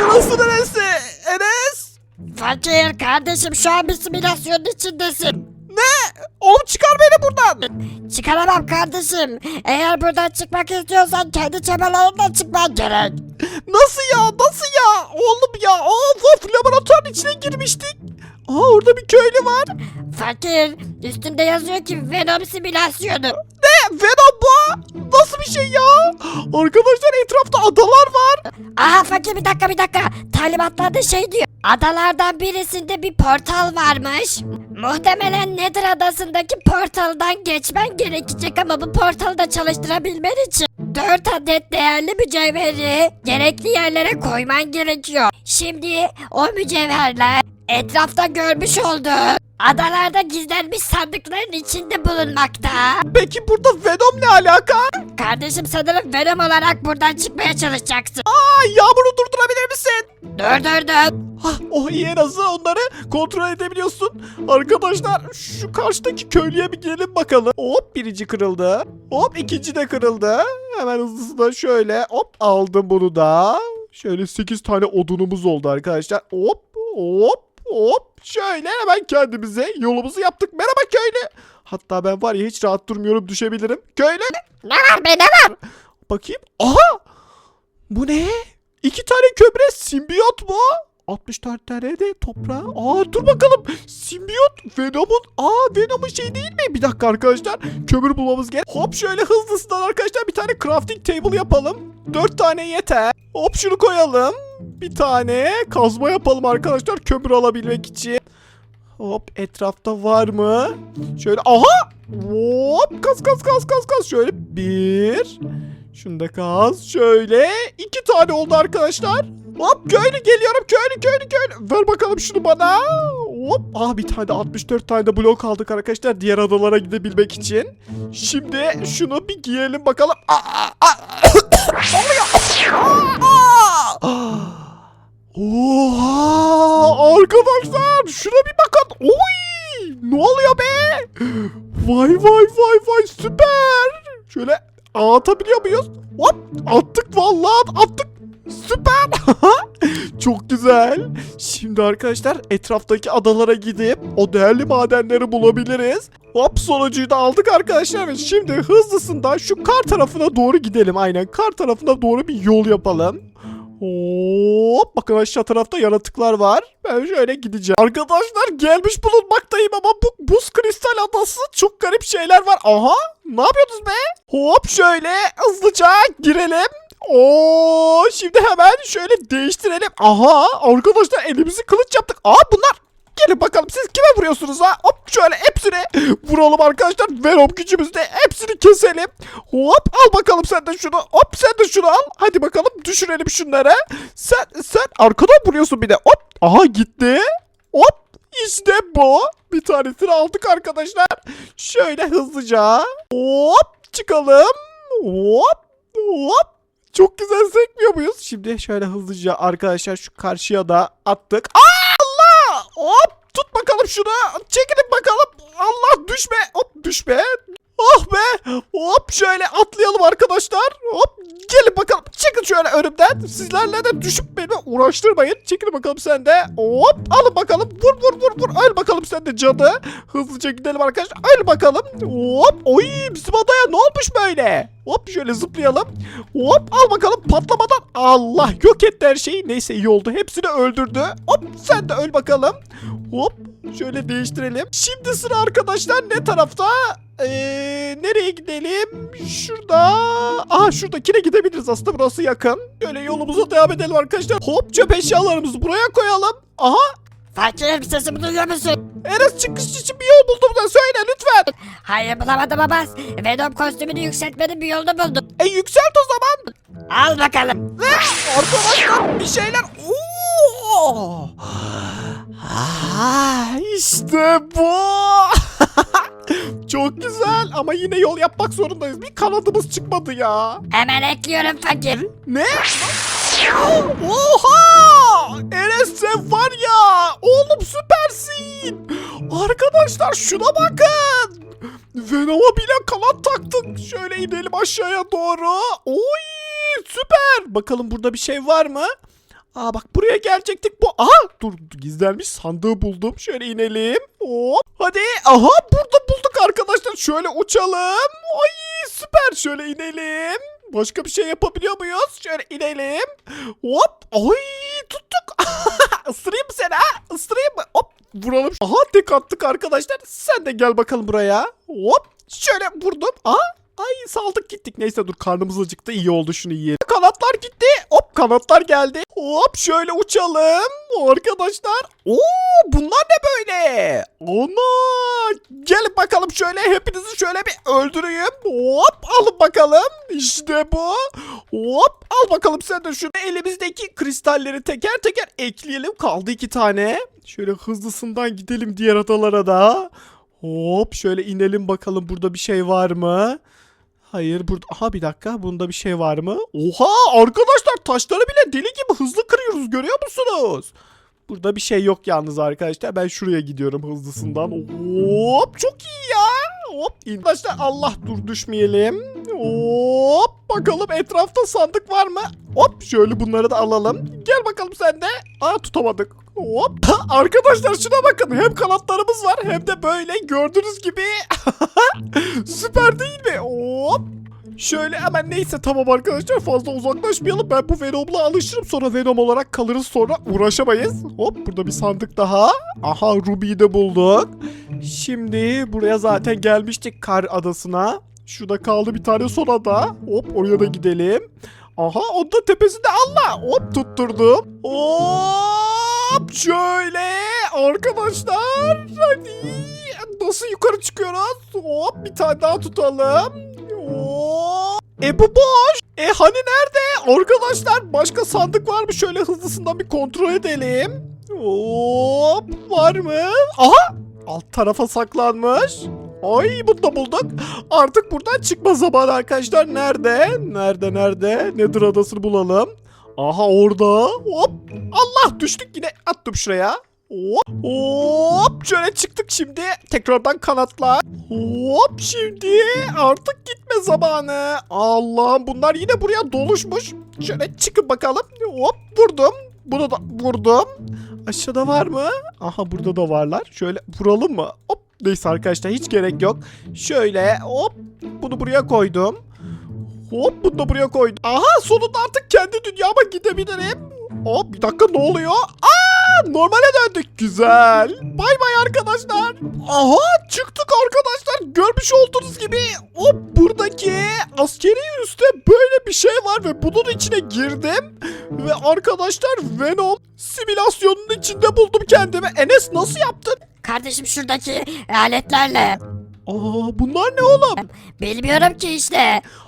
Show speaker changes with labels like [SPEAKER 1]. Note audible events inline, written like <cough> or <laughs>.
[SPEAKER 1] Burası neresi? Enes?
[SPEAKER 2] Fakir kardeşim şu an bir simülasyonun içindesin.
[SPEAKER 1] Ne? Oğlum çıkar beni buradan.
[SPEAKER 2] Çıkaramam kardeşim. Eğer buradan çıkmak istiyorsan kendi çabalarından çıkman gerek.
[SPEAKER 1] Nasıl ya? Nasıl ya? Oğlum ya. Of of laboratuvarın içine girmiştik. Aa orada bir köylü var.
[SPEAKER 2] Fakir üstünde yazıyor ki Venom simülasyonu.
[SPEAKER 1] Ne? Venom bu. Nasıl bir şey ya? Arkadaşlar etrafta adalar var.
[SPEAKER 2] Aha fakir bir dakika bir dakika. Talimatlarda şey diyor. Adalardan birisinde bir portal varmış. Muhtemelen Nether adasındaki portaldan geçmen gerekecek ama bu portalı da çalıştırabilmen için 4 adet değerli mücevheri gerekli yerlere koyman gerekiyor. Şimdi o mücevherler etrafta görmüş olduğun adalarda gizlenmiş sandıkların içinde bulunmakta.
[SPEAKER 1] Peki burada Venom ne alaka?
[SPEAKER 2] Kardeşim sanırım Venom olarak buradan çıkmaya çalışacaksın.
[SPEAKER 1] Aa yağmuru durdurabilir misin?
[SPEAKER 2] Dur dur dur.
[SPEAKER 1] Hah o iyi en azından onları kontrol edebiliyorsun. Arkadaşlar şu karşıdaki köylüye bir gelin bakalım. Hop birinci kırıldı. Hop ikinci de kırıldı. Hemen hızlısına şöyle hop aldım bunu da. Şöyle 8 tane odunumuz oldu arkadaşlar. Hop hop hop. Şöyle hemen kendimize yolumuzu yaptık. Merhaba köylü. Hatta ben var ya hiç rahat durmuyorum düşebilirim. Köylü.
[SPEAKER 2] Ne var be ne var?
[SPEAKER 1] Bakayım. Aha! Bu ne? İki tane kömüre simbiyot mu? 64 tane de toprağa. Aa dur bakalım. Simbiyot Venom'un. Aa Venom'un şey değil mi? Bir dakika arkadaşlar. Kömür bulmamız gerek. Hop şöyle hızlısından arkadaşlar bir tane crafting table yapalım. 4 tane yeter. Hop şunu koyalım. Bir tane kazma yapalım arkadaşlar kömür alabilmek için. Hop etrafta var mı? Şöyle aha! Hop kaz kaz kaz kaz kaz şöyle bir. Şunu da kaz şöyle iki tane oldu arkadaşlar. Hop köylü geliyorum köylü köylü köylü. Ver bakalım şunu bana. Hop. Aa bir tane de 64 tane de blok aldık arkadaşlar diğer adalara gidebilmek için. Şimdi şunu bir giyelim bakalım. Aa, aa, aa. oluyor? <coughs> Aa, aa. Şuna bir bakın. Oy ne oluyor be? Vay vay vay vay süper. Şöyle atabiliyor muyuz? Hop attık vallahi attık. Süper. <laughs> Çok güzel. Şimdi arkadaşlar etraftaki adalara gidip o değerli madenleri bulabiliriz. Hop sonucuyu da aldık arkadaşlar ve şimdi hızlısından şu kar tarafına doğru gidelim. Aynen kar tarafına doğru bir yol yapalım. Hop bakın aşağı tarafta yaratıklar var. Ben şöyle gideceğim. Arkadaşlar gelmiş bulunmaktayım ama bu buz kristal adası çok garip şeyler var. Aha ne yapıyorsunuz be? Hop şöyle hızlıca girelim. Oo şimdi hemen şöyle değiştirelim. Aha arkadaşlar elimizi kılıç yaptık. Aa bunlar Gelin bakalım siz kime vuruyorsunuz ha? Hop şöyle hepsini vuralım arkadaşlar. Venom gücümüzle hepsini keselim. Hop al bakalım sen de şunu. Hop sen de şunu al. Hadi bakalım düşürelim şunları. Sen sen arkadan vuruyorsun bir de. Hop aha gitti. Hop işte bu. Bir tanesini aldık arkadaşlar. Şöyle hızlıca. Hop çıkalım. Hop hop. Çok güzel sekmiyor muyuz? Şimdi şöyle hızlıca arkadaşlar şu karşıya da attık. Aa! Hop tut bakalım şunu. Çekilin bakalım. Allah düşme. Hop düşme. Oh be. Hop şöyle atlayalım arkadaşlar. Hop gelin bakalım. Çıkın şöyle önümden. Sizlerle de düşüp beni uğraştırmayın. Çekilin bakalım sen de. Hop alın bakalım. Vur vur vur vur. Öl bakalım sen de cadı. Hızlıca gidelim arkadaşlar. Öl bakalım. Hop. Oy bizim adaya ne olmuş böyle? Hop şöyle zıplayalım. Hop al bakalım patlamadan. Allah yok etti her şeyi. Neyse iyi oldu. Hepsini öldürdü. Hop sen de öl bakalım. Hop şöyle değiştirelim. Şimdi sıra arkadaşlar ne tarafta? Ee, nereye gidelim? Şurada. Aha şuradakine gidebiliriz aslında burası yakın. Böyle yolumuza devam edelim arkadaşlar. Hop çöp eşyalarımızı buraya koyalım. Aha
[SPEAKER 2] Fakir sesimi duyuyor musun?
[SPEAKER 1] Enes çıkış için bir yol buldum da söyle lütfen.
[SPEAKER 2] Hayır bulamadım ama Venom kostümünü yükseltmenin bir yolunu buldum.
[SPEAKER 1] E yükselt o zaman.
[SPEAKER 2] Al bakalım.
[SPEAKER 1] Arkadaşlar bir şeyler. Oo! Ah, işte bu. Çok güzel ama yine yol yapmak zorundayız. Bir kanadımız çıkmadı ya.
[SPEAKER 2] Hemen ekliyorum fakir.
[SPEAKER 1] Ne? Oha! Enes sen var ya. Oğlum süpersin. Arkadaşlar şuna bakın. Venom'a bile kanat taktık. Şöyle inelim aşağıya doğru. Oy süper. Bakalım burada bir şey var mı? Aa bak buraya gelecektik bu. Aha dur gizlenmiş sandığı buldum. Şöyle inelim. Hop. Hadi. Aha burada bulduk arkadaşlar. Şöyle uçalım. Ay süper. Şöyle inelim. Başka bir şey yapabiliyor muyuz? Şöyle inelim. Hop. Ay tuttuk. <laughs> Isırayım mı seni ha? Isırayım mı? Hop. Vuralım. Aha tek attık arkadaşlar. Sen de gel bakalım buraya. Hop. Şöyle vurdum. Aha. Ay saldık gittik. Neyse dur karnımız acıktı. İyi oldu şunu yiyelim. Kanatlar gitti. Hop kanatlar geldi. Hop şöyle uçalım. Arkadaşlar. Oo bunlar ne böyle? Ana. Gelin bakalım şöyle hepinizi şöyle bir öldüreyim. Hop alın bakalım. İşte bu. Hop al bakalım sen de şunu. Elimizdeki kristalleri teker teker ekleyelim. Kaldı iki tane. Şöyle hızlısından gidelim diğer adalara da. Hop şöyle inelim bakalım burada bir şey var mı? Hayır burada aha bir dakika bunda bir şey var mı? Oha arkadaşlar taşları bile deli gibi hızlı kırıyoruz görüyor musunuz? Burada bir şey yok yalnız arkadaşlar. Ben şuraya gidiyorum hızlısından. Hop çok iyi ya. Hop arkadaşlar Allah dur düşmeyelim. Hop bakalım etrafta sandık var mı? Hop şöyle bunları da alalım. Gel bakalım sen de. Aa tutamadık. Hop. Arkadaşlar şuna bakın. Hem kanatlarımız var hem de böyle gördüğünüz gibi. <laughs> Süper değil. Şöyle hemen neyse tamam arkadaşlar fazla uzaklaşmayalım. Ben bu Venom'la alışırım sonra Venom olarak kalırız sonra uğraşamayız. Hop burada bir sandık daha. Aha Ruby'yi de bulduk. Şimdi buraya zaten gelmiştik kar adasına. Şurada kaldı bir tane son ada. Hop oraya da gidelim. Aha onun da tepesinde Allah. Hop tutturdum. Hop şöyle arkadaşlar. Hadi. Nasıl yukarı çıkıyoruz? Hop bir tane daha tutalım. E bu boş. E hani nerede? Arkadaşlar başka sandık var mı? Şöyle hızlısından bir kontrol edelim. Hop var mı? Aha alt tarafa saklanmış. Ay bunu da bulduk. Artık buradan çıkma zamanı arkadaşlar. Nerede? Nerede nerede? Nedir adasını bulalım. Aha orada. Hop. Allah düştük yine. Attım şuraya. Hop. Hop. Şöyle çıktık şimdi. Tekrardan kanatlar. Hop şimdi artık gitme zamanı. Allah'ım bunlar yine buraya doluşmuş. Şöyle çıkın bakalım. Hop vurdum. Bunu da vurdum. Aşağıda var mı? Aha burada da varlar. Şöyle vuralım mı? Hop. Neyse arkadaşlar hiç gerek yok. Şöyle hop. Bunu buraya koydum. Hop bunu da buraya koydum. Aha sonunda artık kendi dünyama gidebilirim. Hop bir dakika ne oluyor? Aa normale döndük. Güzel. Bay bay arkadaşlar. Aha çıktık arkadaşlar. Görmüş olduğunuz gibi hop buradaki askeri üste böyle bir şey var ve bunun içine girdim. Ve arkadaşlar Venom simülasyonunun içinde buldum kendimi. Enes nasıl yaptın?
[SPEAKER 2] Kardeşim şuradaki aletlerle.
[SPEAKER 1] Aa bunlar ne oğlum?
[SPEAKER 2] Bilmiyorum ki işte.